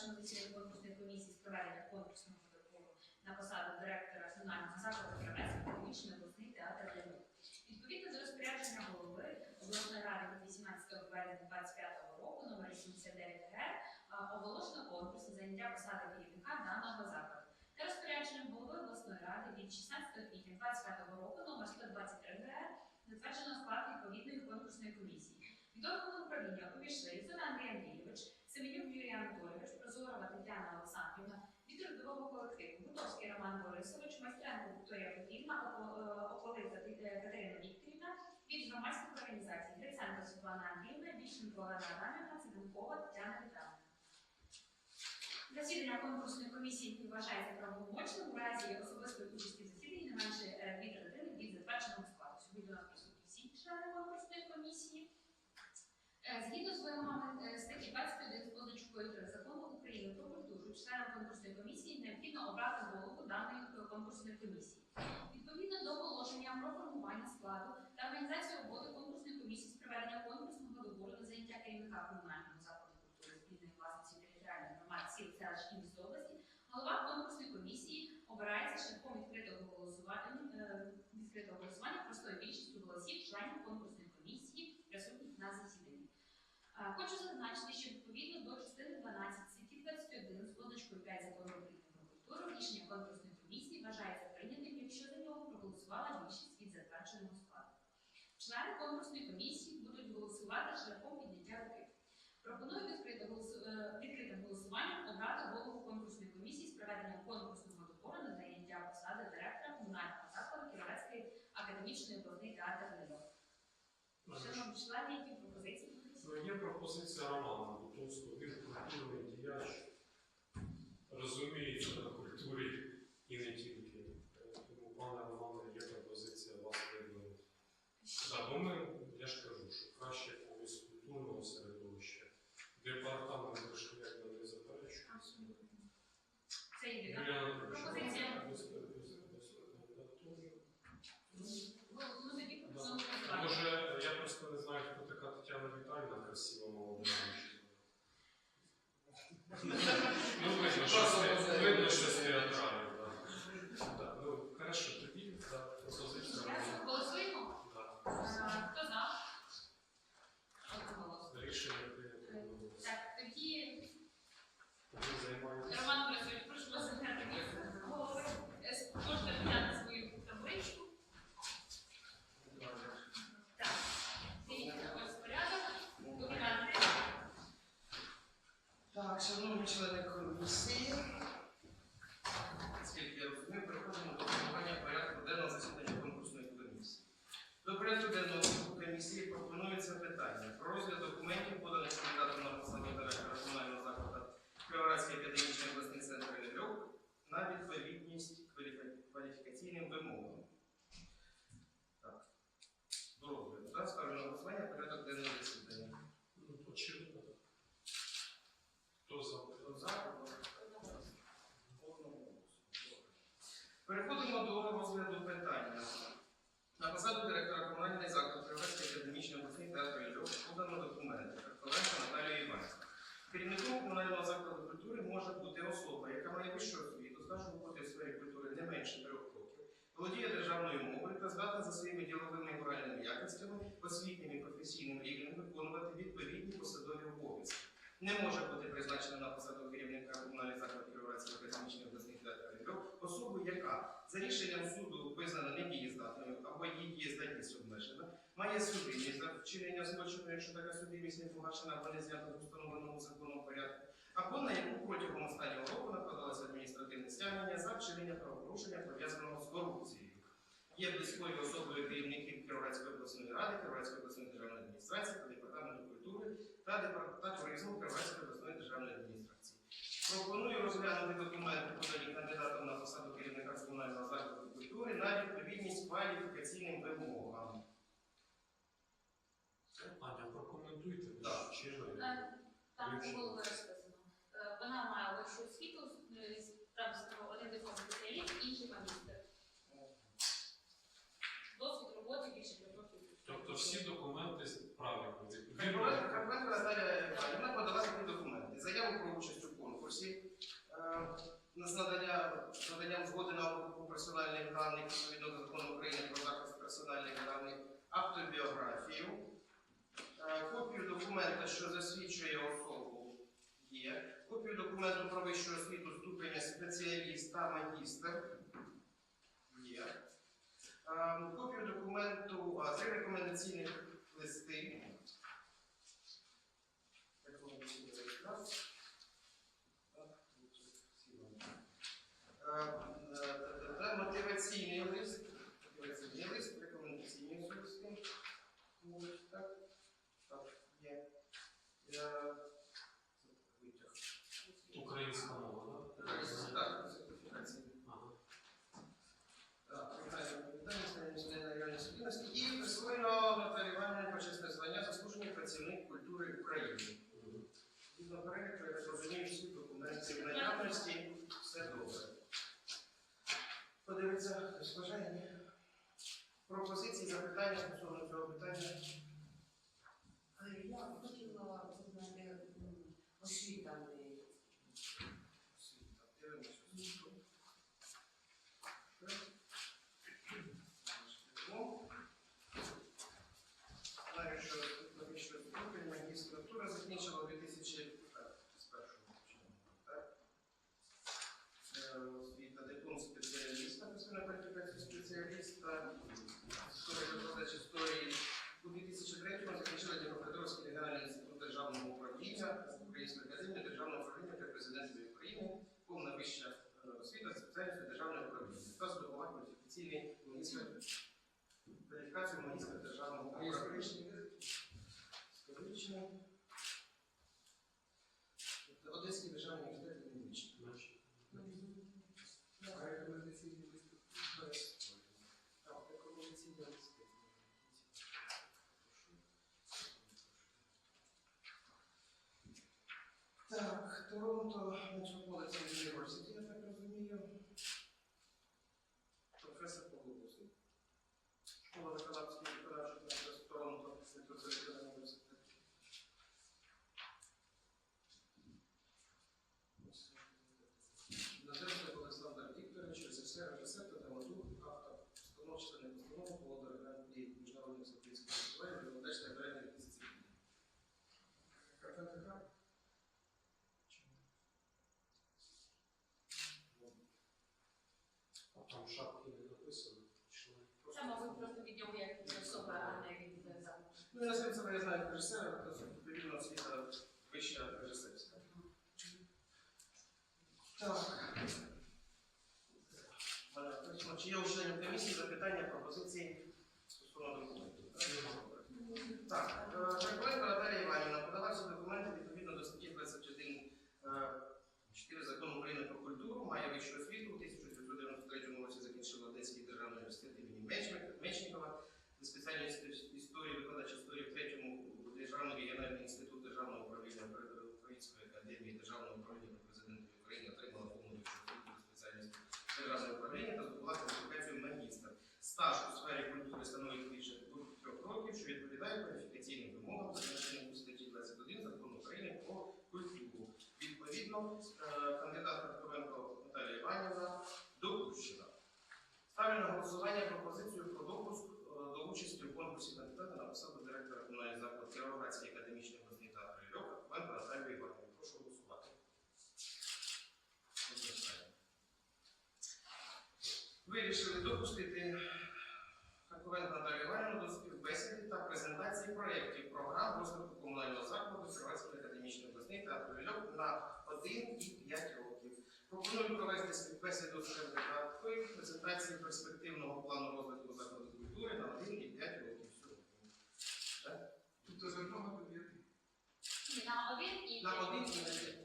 першому засіданні конкурсної комісії з проведення конкурсного добору на посаду директора національного закладу Кривецький педагогічний обласний театр ДНУ. Відповідно до розпорядження голови обласної ради від 18 березня 25 року номер 79 г оголошено конкурс на заняття посади керівника даного закладу. Та розпорядженням голови обласної ради від 16 квітня 25 року номер 123 г затверджено склад відповідної конкурсної комісії. Органу управління увійшли Зона Андрій Андрійович, Семенюк Юрій Анатолійович, Роман Борисович, Майстренко Вікторія Петрівна, Око- Ополица Ті- Катерина Вікторівна, від громадських організацій Гриценко Світлана Андріївна, Віщенко Олена Адамівна, Цибенкова Тетяна Віталівна. Засідання конкурсної комісії вважається правомочним у разі особистої участі в не менше е, дві третини від затвердженого складу. Сьогодні у нас присутні всі члени конкурсної комісії. Е, Згідно з вимогами е, статті 21 з позначкою 3 закону України про культуру, членам конкурсної комісії необхідно обрати голову даної конкурсної комісії. Відповідно до положення про формування складу та організацію роботи конкурсної комісії з проведення конкурсного добору на заняття керівника комунального закладу культури спільної власності територіальної громади сіл селищ і міст області, голова конкурсної комісії обирається шляхом відкритого голосування, е, відкритого голосування простою більшістю голосів членів конкурсної комісії, присутніх на засіданні. Е, Хочу зазначити, що відповідно до частини 12 статті 21 з позначкою 5 закону України про культуру рішення конкурсної комісії вважається прийнятим, якщо за нього проголосувала більшість від затвердженого складу. Члени конкурсної комісії будуть голосувати шляхом підняття руки. Пропоную відкрите голосу- відкритим голосуванням обрати голову конкурсної комісії з проведення конкурсного добору на заняття посади директора комунального закладу Кіровецької академічної обласний театр «Львів». Шановні члени, які пропозиції? Ну, є пропозиція Романа Бутовського, Віталіївна, красива молода дівчина. Ну, видно, що з- видно, що з театральних, так. Да, Ну, хорошо, тоді, так, пропозиція. Ясно, Голосуємо? Да. Е, Хто за? Одноголосно. Рішення прийнято. Так, тоді Ви займаєтеся. Роман Борисович, прошу вас зайняти місце голови. Е, с- Можете взяти свою табличку. Так, дивіться, ось порядок. Документи. Так, шановні члени комісії, скільки я розумію, переходимо до формування порядку денного засідання конкурсної комісії. До порядку денного комісії пропонується питання про розгляд документів, поданих кандидатом на посаду директора комунального закладу Криворазький академічний обласний центр «Львів» на відповідність кваліфі- кваліфікаційним вимогам. Так. До розгляду. Так, ставлю на голосування порядок денного засідання. Ну, очевидно. Хто за? Хто за? Переходимо до розгляду питання. На посаду директора комунальної закладу Кривецький академічний обласний театр Львів подано документи Картовенко Наталію Іванівну. Керівником комунального закладу культури може бути особа, яка має вищу освіту, стаж роботи в сфері культури не менше трьох років, володіє державною мовою та здатна за своїми діловими і моральними якостями, освітнім і професійним рівнем виконувати відповідні посадові обов'язки. Не може бути призначена на посаду керівника комунальних закладів Кіровоградської академічної обласної театру Львів особу, яка за рішенням суду визнана недієздатною або її дієздатність обмежена, має судимість за вчинення злочину, якщо така судимість не погашена або не знята в установленому законом порядку, або на яку протягом останнього року накладалося адміністративне стягнення за вчинення правопорушення пов'язаного з корупцією. Є близькою особою керівників Кіровоградської обласної ради, Кіровоградської обласної державної адміністрації та департаменту культури та департаменту туризму Кривецької обласної державної адміністрації. Пропоную розглянути документи, подані кандидатом на посаду керівника комунального закладу культури на відповідність кваліфікаційним вимогам. Аня, прокоментуйте. ви Так. Е, Там у голови розписано. Е, Вона має вищу освіту, всі документи правильно. Харківна Наталія Вона подала такі документи. Заяву про участь у конкурсі е, з наданням згоди на обробку персональних даних відповідно до закону України про захист персональних даних, автобіографію, е, копію документа, що засвідчує особу, є, копію документу про вищу освіту ступеня спеціаліста, магістра. Ем, копію документу, е, три рекомендаційних листи Wybrania sposobu Professor Moniz режисера, то відповідно освіта вища режисерська. Так. Чи є у членів комісії запитання пропозиції? здобувати кваліфікацію магістра. Стаж у сфері культури становить більше трьох років, що відповідає кваліфікаційним вимогам, зазначеним у статті 21 закону України про культуру. Відповідно, 1 і 5 років. Пропоную провести співбесіду з кандидаткою презентації перспективного плану розвитку закладу культури на 1 і 5 років сьогодні. Тобто з одного до 9? На 1 і 5. На 1 і 9.